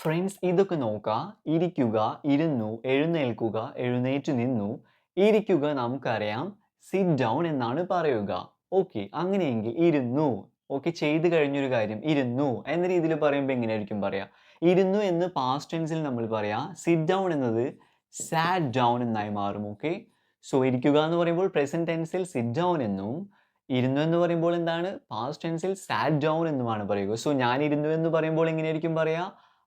Friends ഇതൊക്കെ നോക്കുക. ഇരിക്കുക ഇരുന്നു എഴുന്നേൽക്കുക എഴുന്നേറ്റ് നിന്നു. ഇരിക്കുക നമുക്കറിയാം. സിറ്റ് ഡൗൺ എന്നാണ് പറയുക. ഓക്കെ അങ്ങനെയെങ്കിൽ ഇരുന്നു. ഓക്കെ ചെയ്ത് കഴിഞ്ഞൊരു കാര്യം. ഇരുന്നു എന്ന രീതിയിൽ പറയുമ്പോൾ എങ്ങനെയായിരിക്കും പറയാം? ഇരുന്നു എന്ന് പാസ്റ്റ് ടെൻസിൽ നമ്മൾ പറയാം സിറ്റ് ഡൗൺ എന്നത് സാറ്റ് ഡൗൺ എന്നായി മാറും. ഓക്കെ സോ ഇരിക്കുക എന്ന് പറയുമ്പോൾ പ്രസന്റ് ടെൻസിൽ സിറ്റ് ഡൗൺ എന്നും ഇരുന്നു എന്ന് പറയുമ്പോൾ എന്താണ്? പാസ്റ്റ് ടെൻസിൽ സാറ്റ് ഡൗൺ എന്നുമാണ് പറയുക. സോ ഞാൻ ഇരുന്നു എന്ന് പറയുമ്പോൾ എങ്ങനെയായിരിക്കും പറയാ?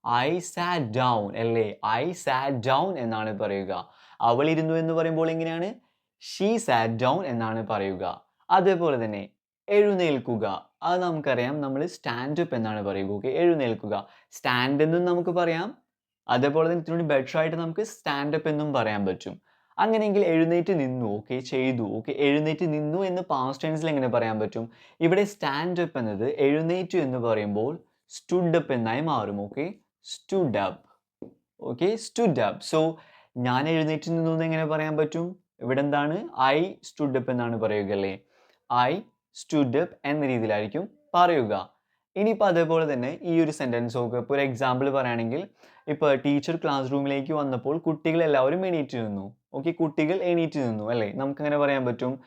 ഐ സാറ്റ് ഡൗൺ അല്ലേ? ഐ സാറ്റ് ഡൗൺ എന്നാണ് പറയുക. അവൾ ഇരുന്നു എന്ന് പറയുമ്പോൾ എങ്ങനെയാണ്? ഷീ സാറ്റ് ഡൗൺ എന്നാണ് പറയുക. അതേപോലെ തന്നെ എഴുന്നേൽക്കുക. അത് നമുക്കറിയാം. നമ്മൾ സ്റ്റാൻഡ് അപ്പ് എന്നാണ് പറയുക. ഓക്കെ എഴുന്നേൽക്കുക. സ്റ്റാൻഡ് എന്നും നമുക്ക് പറയാം. അതേപോലെ തന്നെ ഇതിനോട് ബെറ്റർ ആയിട്ട് നമുക്ക് സ്റ്റാൻഡ് അപ്പ് എന്നും പറയാൻ പറ്റും. അങ്ങനെയെങ്കിൽ എഴുന്നേറ്റ് നിന്നു. ഓക്കെ ചെയ്തു. ഓക്കെ എഴുന്നേറ്റ് നിന്നു എന്ന് പാസ്റ്റ് ടെൻസിൽ എങ്ങനെ പറയാൻ പറ്റും? ഇവിടെ സ്റ്റാൻഡ് അപ്പ് എന്നത് എഴുന്നേറ്റു എന്ന് പറയുമ്പോൾ സ്റ്റുഡ് അപ്പ് എന്നായി മാറും. Okay stood up okay stood up so ഞാൻ എഴുന്നേറ്റ് നിന്നു എന്ന് എങ്ങനെ പറയാൻ പറ്റും? ഇവിടെ എന്താണ്? ഐ സ്റ്റുഡ് അപ്പ് എന്നാണ് പറയുക അല്ലേ? ഐ സ്റ്റുഡ് അപ്പ് എന്ന രീതിയിലായിരിക്കും പറയുക. ഇനിയിപ്പോൾ അതേപോലെ തന്നെ ഈ ഒരു സെന്റൻസ് നോക്കുക ഇപ്പോൾ ഒരു എക്സാമ്പിൾ പറയുകയാണെങ്കിൽ ഇപ്പോൾ ടീച്ചർ ക്ലാസ് റൂമിലേക്ക് വന്നപ്പോൾ കുട്ടികൾ എല്ലാവരും എണീറ്റ് നിന്നു. ഓക്കെ കുട്ടികൾ എണീറ്റ് നിന്നു അല്ലേ? നമുക്ക് എങ്ങനെ പറയാൻ പറ്റും?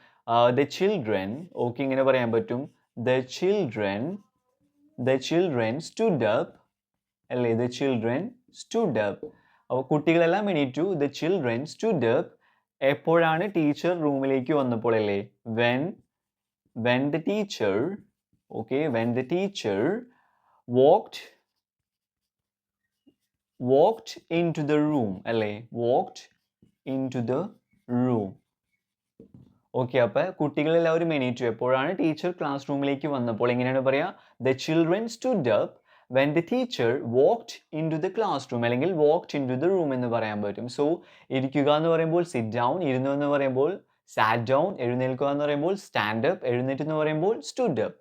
ദ ചിൽഡ്രൻ ഓക്കെ ഇങ്ങനെ പറയാൻ പറ്റും. The children the children stood up അല്ലേ? ദ ചിൽഡ്രൻ സ്റ്റുഡ് അപ്പ് അപ്പോൾ കുട്ടികളെല്ലാം എണീറ്റു. ദ ചിൽഡ്രൻ സ്റ്റുഡ് അപ്പ് എപ്പോഴാണ് ടീച്ചർ റൂമിലേക്ക് വന്നപ്പോൾ അല്ലേ? When when the teacher okay when the teacher walked walked into the room അല്ലേ? Walked into the room. Okay അപ്പോൾ കുട്ടികളെല്ലാവരും എണീറ്റു. എപ്പോഴാണ് ടീച്ചർ ക്ലാസ് റൂമിലേക്ക് വന്നപ്പോൾ? എങ്ങനെയാണ് പറയുക the children stood up when the teacher walked into the class room അല്ലെങ്കിൽ walked into the room എന്ന് പറയാൻ പറ്റും. സോ ഇരിക്കുക എന്ന് പറയുമ്പോൾ സിറ്റ് ഡൗൺ ഇരുന്നു എന്ന് പറയുമ്പോൾ സാറ്റ് ഡൗൺ എഴുന്നേൽക്കുക എന്ന് പറയുമ്പോൾ സ്റ്റാൻഡ് അപ്പ് എഴുന്നേറ്റ് എന്ന് പറയുമ്പോൾ സ്റ്റുഡ് അപ്പ്